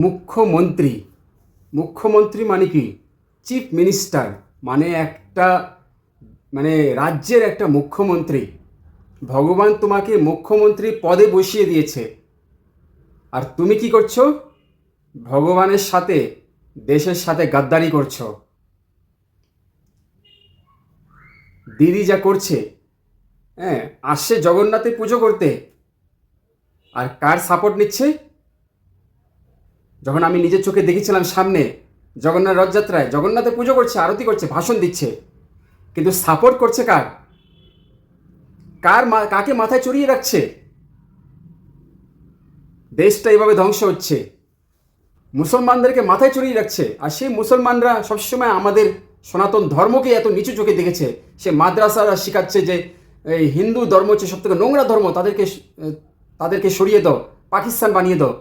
মুখ্যমন্ত্রী। মুখ্যমন্ত্রী মানে কি? চিফ মিনিস্টার মানে একটা মানে রাজ্যের একটা মুখ্যমন্ত্রী। ভগবান তোমাকে মুখ্যমন্ত্রী পদে বসিয়ে দিয়েছে। আর তুমি কি করছ? ভগবানের সাথে, দেশের সাথে গাদ্দারি করছ। দিদি যা করছে হ্যাঁ আসছে জগন্নাথের পুজো করতে। আর কার সাপোর্ট নিচ্ছে? যখন আমি নিজের চোখে দেখেছিলাম সামনে জগন্নাথ রথযাত্রায়, জগন্নাথে পুজো করছে, আরতি করছে, ভাষণ দিচ্ছে, কিন্তু সাপোর্ট করছে কার? কার কাকে মাথায় চড়িয়ে রাখছে? দেশটা এইভাবে ধ্বংস হচ্ছে, মুসলমানদেরকে মাথায় চড়িয়ে রাখছে, আর সেই মুসলমানরা সবসময় আমাদের সনাতন ধর্মকে এত নিচু চোখে দেখেছে। সে মাদ্রাসারা শেখাচ্ছে যে এই হিন্দু ধর্ম হচ্ছে সব থেকে নোংরা ধর্ম, তাদেরকে তাদেরকে সরিয়ে দাও, পাকিস্তান বানিয়ে দাও।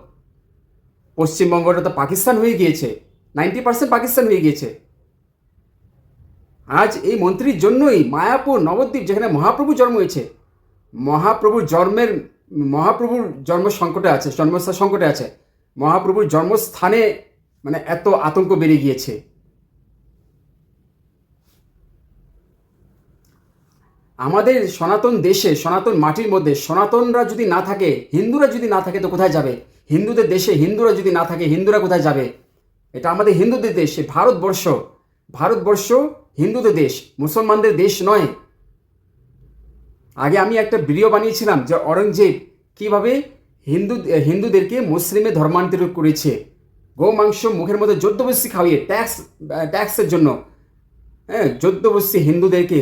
পশ্চিমবঙ্গটা তো পাকিস্তান হয়ে গিয়েছে। নাইনটি পার্সেন্ট পাকিস্তান হয়ে গিয়েছে। আজ এই মন্ত্রীর জন্যই মায়াপুর নবদ্বীপ, যেখানে মহাপ্রভু জন্ম হয়েছে, মহাপ্রভুর জন্মের, মহাপ্রভুর জন্ম সংকটে আছে, জন্মস্থান সংকটে আছে, মহাপ্রভুর জন্মস্থানে মানে এত আতঙ্ক বেড়ে গিয়েছে। আমাদের সনাতন দেশে, সনাতন মাটির মধ্যে সনাতনরা যদি না থাকে, হিন্দুরা যদি না থাকে, তো কোথায় যাবে? হিন্দুদের দেশে হিন্দুরা যদি না থাকে, হিন্দুরা কোথায় যাবে? এটা আমাদের হিন্দুদের দেশ ভারতবর্ষ। ভারতবর্ষ হিন্দুদের দেশ, মুসলমানদের দেশ নয়। আগে আমি একটা ভিডিও বানিয়েছিলাম যে অরঙ্গজেব কীভাবে হিন্দু, হিন্দুদেরকে মুসলিমে ধর্মান্তরিত করেছে। গো মাংস মুখের মধ্যে জোদ্দবস্তি খাওয়িয়ে ট্যাক্স, ট্যাক্সের জন্য হ্যাঁ জোদ্দবস্তি হিন্দুদেরকে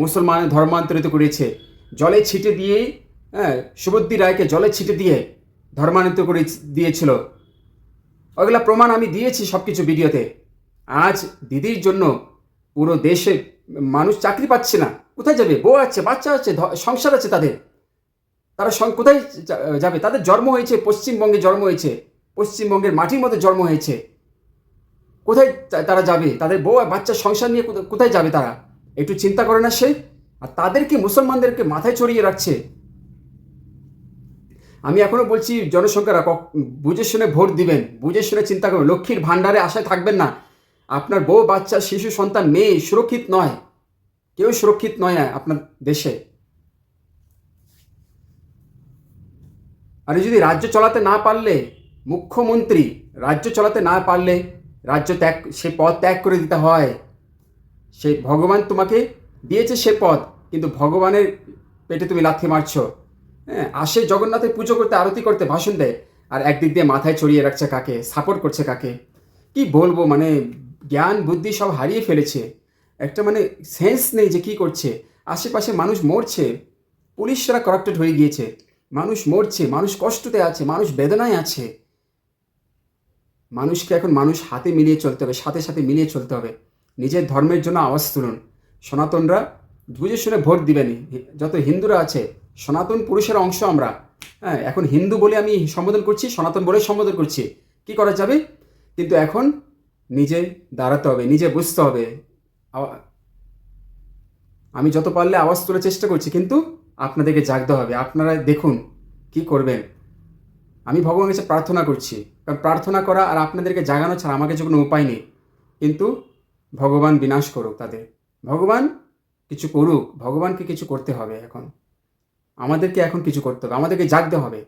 মুসলমান ধর্মান্তরিত করেছে। জলে ছিটে দিয়ে হ্যাঁ সুবুদ্ধি রায়কে জলে ছিটে দিয়ে ধর্মান্তরিত করে দিয়েছিল। ওগুলা প্রমাণ আমি দিয়েছি সব কিছু ভিডিওতে। আজ দিদির জন্য পুরো দেশে মানুষ চাকরি পাচ্ছে না। কোথায় যাবে? বউ আছে, বাচ্চা আছে সংসার আছে তাদের। তারা কোথায় যাবে? তাদের জন্ম হয়েছে, পশ্চিমবঙ্গে জন্ম হয়েছে। পশ্চিমবঙ্গের মাটির মধ্যে জন্ম হয়েছে। কোথায় তারা যাবে? তাদের বউ আর বাচ্চার সংসার নিয়ে কোথা- কোথায় যাবে তারা? একটু চিন্তা করে না সে? আর তাদেরকে মুসলমানদেরকে মাথায় চড়িয়ে রাখছে? আমি এখনও বলছি, জনসংখ্যারা বুঝে শুনে ভোট দিবেন, বুঝে শুনে চিন্তা করবেন। লক্ষ্মীর ভাণ্ডারে আশায় থাকবেন না। আপনার বউ, বাচ্চা, শিশু, সন্তান, মেয়ে সুরক্ষিত নয়। কেউ সুরক্ষিত নয় আপনার দেশে। আর যদি রাজ্য চলাতে না পারলে, মুখ্যমন্ত্রী, রাজ্য চালাতে না পারলে, রাজ্য ত্যাগ, সে পদ ত্যাগ করে দিতে হয়। সে ভগবান তোমাকে দিয়েছে সে পথ, কিন্তু ভগবানের পেটে তুমি লাথি মারছো। হ্যাঁ আসে জগন্নাথের পুজো করতে, আরতি করতে ভাষণ দেয়, আর একদিক দিয়ে মাথায় চড়িয়ে রাখছে কাকে, সাপোর্ট করছে কাকে। কি বলব মানে জ্ঞান, বুদ্ধি সব হারিয়ে ফেলেছে। একটা মানে সেন্স নেই যে কি করছে। আশেপাশে মানুষ মরছে, পুলিশরা করাপ্টেড হয়ে গিয়েছে। মানুষ মরছে, মানুষ কষ্টতে আছে, মানুষ বেদনায় আছে। মানুষকে এখন মানুষ হাতে মিলিয়ে চলতে হবে, সাথে সাথে মিলিয়ে চলতে হবে। নিজের ধর্মের জন্য আওয়াজ তুলুন। সনাতনরা বুঝে শুনে ভোট দিবেন যত হিন্দুরা আছে, সনাতন পুরুষের অংশ আমরা। হ্যাঁ এখন হিন্দু বলে আমি সম্বোধন করছি, সনাতন বলে সম্বোধন করছি। কি করা যাবে? কিন্তু এখন নিজে দাঁড়াতে হবে, নিজে বুঝতে হবে। আমি যত পারলে আওয়াজ তোলার চেষ্টা করছি, কিন্তু আপনাদেরকে জাগতে হবে। আপনারা দেখুন কি করবেন। আমি ভগবানের কাছে প্রার্থনা করছি। কারণ প্রার্থনা করা আর আপনাদেরকে জাগানো ছাড়া আমার কাছে কোনো উপায় নেই। কিন্তু ভগবান বিনাশ করুক তাদের। ভগবান কিছু করুক, ভগবানকে কিছু করতে হবে এখন। আমাদেরকে এখন কিছু করতে হবে, আমাদেরকে জাগতে হবে।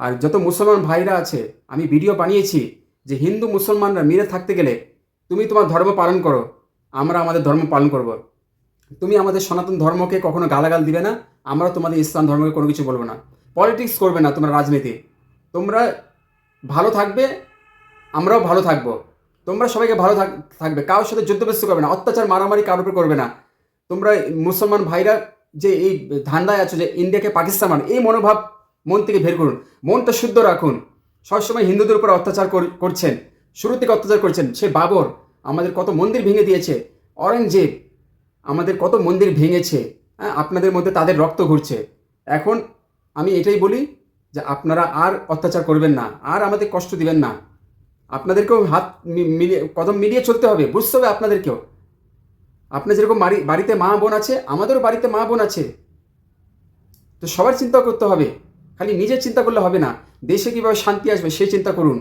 আর যত মুসলমান ভাইরা আছে, আমি ভিডিও বানিয়েছি যে হিন্দু মুসলমানরা মিলে থাকতে গেলে তুমি তোমার ধর্ম পালন করো, আমরা আমাদের ধর্ম পালন করব। তুমি আমাদের সনাতন ধর্মকে কখনো গালাগাল দিবে না, আমরা তোমাদের ইসলাম ধর্মকে কোনো কিছু বলব না। পলিটিক্স করবে না তোমরা রাজনীতি। তোমরা ভালো থাকবে, আমরাও ভালো থাকব। তোমরা সবাইকে ভালো থাক- থাকবে, কারোর সাথে যুদ্ধব্যস্ত করবে না, অত্যাচার, মারামারি কারোর উপর করবে না। তোমরা মুসলমান ভাইরা যে এই ধান্দায় আছো যে ইন্ডিয়াকে পাকিস্তান মান এই মনোভাব মন থেকে বের করুন, মনটা শুদ্ধ রাখুন। সবসময় হিন্দুদের উপর অত্যাচার কর- করছেন, শুরু থেকে অত্যাচার করছেন, সে বাবর আমাদের কত মন্দির ভেঙে দিয়েছে অরঙ্গজেব আমাদের কত মন্দির ভেঙেছে হ্যাঁ আপনাদের মধ্যে তাদের রক্ত ঘুরছে। এখন আমি এটাই বলি যে আপনারা আর অত্যাচার করবেন না, আর আমাদের কষ্ট দিবেন না। আপনাদেরকেও হাত মিলিয়ে, কদম মিলিয়ে চলতে হবে, বুঝতে হবে আপনাদেরকেও। আপনার যেরকম বাড়ি, বাড়িতে মা বোন আছে, আমাদেরও বাড়িতে মা বোন আছে। তো সবার চিন্তা করতে হবে, খালি নিজের চিন্তা করলে হবে না। দেশে কীভাবে শান্তি আসবে, সেই চিন্তা করুন।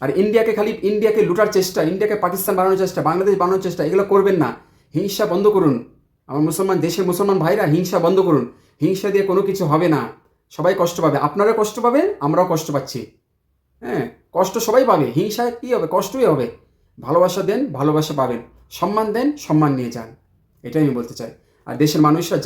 আর ইন্ডিয়াকে খালি, ইন্ডিয়াকে লুটার চেষ্টা, ইন্ডিয়াকে পাকিস্তান বানানোর চেষ্টা, বাংলাদেশ বানানোর চেষ্টা, এগুলো করবেন না। হিংসা বন্ধ করুন। আমার মুসলমান দেশের মুসলমান ভাইরা, হিংসা বন্ধ করুন। হিংসা দিয়ে কোনো কিছু হবে না। সবাই কষ্ট পাবে। আপনারা কষ্ট পাবে আমরাও কষ্ট পাচ্ছি। হ্যাঁ? কষ্ট সবাই পাবে, হিংসায় কী হবে? কষ্টই হবে। ভালোবাসা দেন, ভালোবাসা পাবেন। সম্মান দেন, সম্মান নিয়ে যান। এটাই আমি বলতে চাই। আর দেশের মানুষরা